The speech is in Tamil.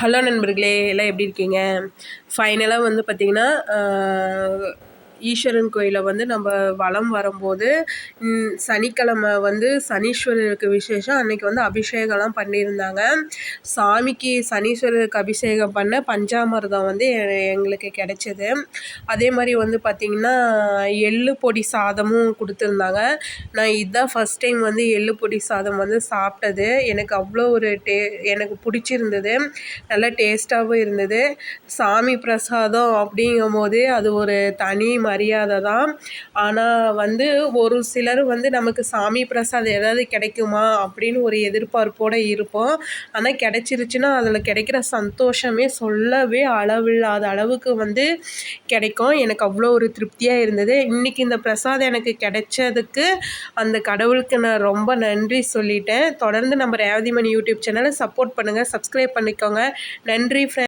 ஹலோ நண்பர்களே எல்லாம் எப்படி இருக்கீங்க? ஃபைனலாக வந்து பார்த்திங்கன்னா ஈஸ்வரன் கோயிலில் வந்து நம்ம வலம் வரும்போது சனிக்கிழமை வந்து சனீஸ்வரருக்கு விசேஷம். அன்றைக்கி வந்து அபிஷேகம்லாம் பண்ணியிருந்தாங்க. சாமிக்கு சனீஸ்வரருக்கு அபிஷேகம் பண்ண பஞ்சாமிர்தம் வந்து எங்களுக்கு கிடைச்சது. அதே மாதிரி வந்து பார்த்திங்கன்னா எள்ளு பொடி சாதமும் கொடுத்துருந்தாங்க. நான் இதுதான் ஃபஸ்ட் டைம் வந்து எள்ளு பொடி சாதம் வந்து சாப்பிட்டது. எனக்கு அவ்வளோ ஒரு டே எனக்கு பிடிச்சிருந்தது. நல்லா டேஸ்ட்டாகவும் இருந்தது. சாமி பிரசாதம் அப்படிங்கும் போது அது ஒரு தனி மரியாதை தான். ஆனால் வந்து ஒரு சிலர் வந்து நமக்கு சாமி பிரசாதம் ஏதாவது கிடைக்குமா அப்படின்னு ஒரு எதிர்பார்ப்போடு இருப்போம். ஆனால் கிடைச்சிருச்சுன்னா அதில் கிடைக்கிற சந்தோஷமே சொல்லவே அளவில்லாத அளவுக்கு வந்து கிடைக்கும். எனக்கு அவ்வளோ ஒரு திருப்தியாக இருந்தது. இன்றைக்கி இந்த பிரசாதம் எனக்கு கிடைச்சதுக்கு அந்த கடவுளுக்கு நான் ரொம்ப நன்றி சொல்லிட்டேன். தொடர்ந்து நம்ம ரேவதிமணி யூடியூப் சேனலை சப்போர்ட் பண்ணுங்கள் சப்ஸ்கிரைப் பண்ணிக்கோங்க. நன்றி ஃப்ரெண்ட்